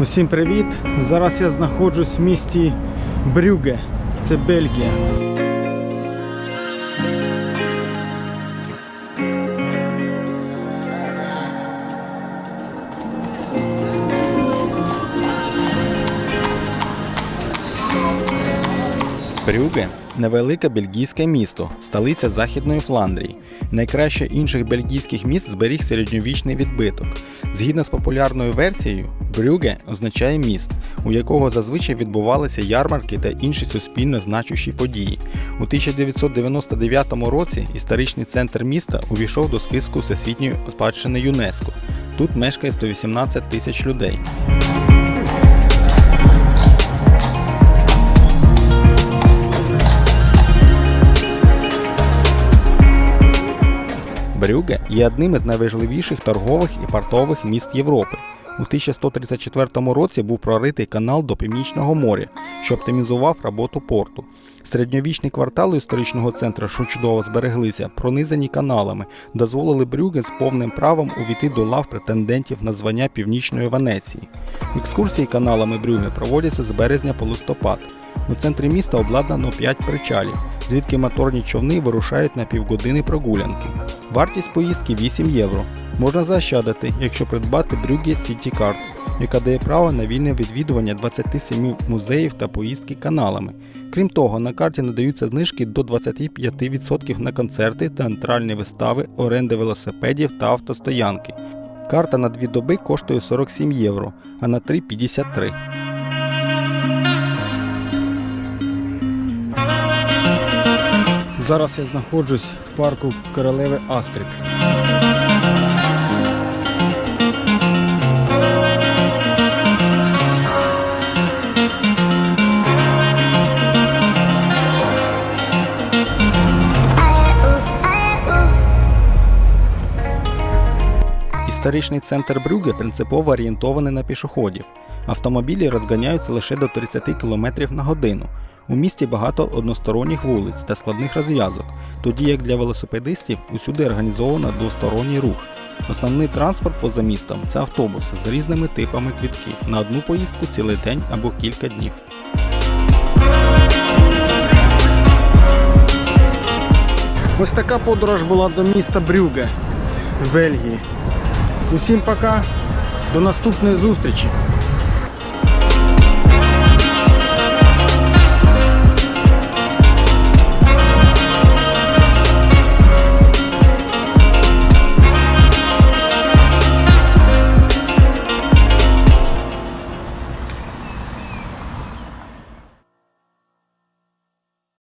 Усім привіт! Зараз я знаходжусь в місті Брюге, це Бельгія. Брюге невелике бельгійське місто, столиця Західної Фландрії. Найкраще інших бельгійських міст зберіг середньовічний відбиток. Згідно з популярною версією, Брюге означає міст, у якого зазвичай відбувалися ярмарки та інші суспільно значущі події. У 1999 році історичний центр міста увійшов до списку Всесвітньої спадщини ЮНЕСКО. Тут мешкає 118 тисяч людей. Брюге є одним із найважливіших торгових і портових міст Європи. У 1134 році був проритий канал до Північного моря, що оптимізував роботу порту. Середньовічні квартали історичного центру, що чудово збереглися, пронизані каналами, дозволили Брюге з повним правом увійти до лав претендентів на звання Північної Венеції. Екскурсії каналами Брюге проводяться з березня по листопад. У центрі міста обладнано 5 причалів, звідки моторні човни вирушають на півгодини прогулянки. Вартість поїздки 8 євро. Можна заощадити, якщо придбати Брюгге City Card, яка дає право на вільне відвідування 27 музеїв та поїздки каналами. Крім того, на карті надаються знижки до 25% на концерти, театральні вистави, оренди велосипедів та автостоянки. Карта на дві доби коштує 47 євро, а на 3 – 53. Зараз я знаходжусь в парку королеви Астрид. Історичний центр Брюге принципово орієнтований на пішоходів. Автомобілі розганяються лише до 30 км на годину. У місті багато односторонніх вулиць та складних розв'язок, тоді як для велосипедистів усюди організовано двосторонній рух. Основний транспорт поза містом це автобуси з різними типами квітків на одну поїздку цілий день або кілька днів. Ось така подорож була до міста Брюге в Бельгії. Усім пока, до наступної зустрічі!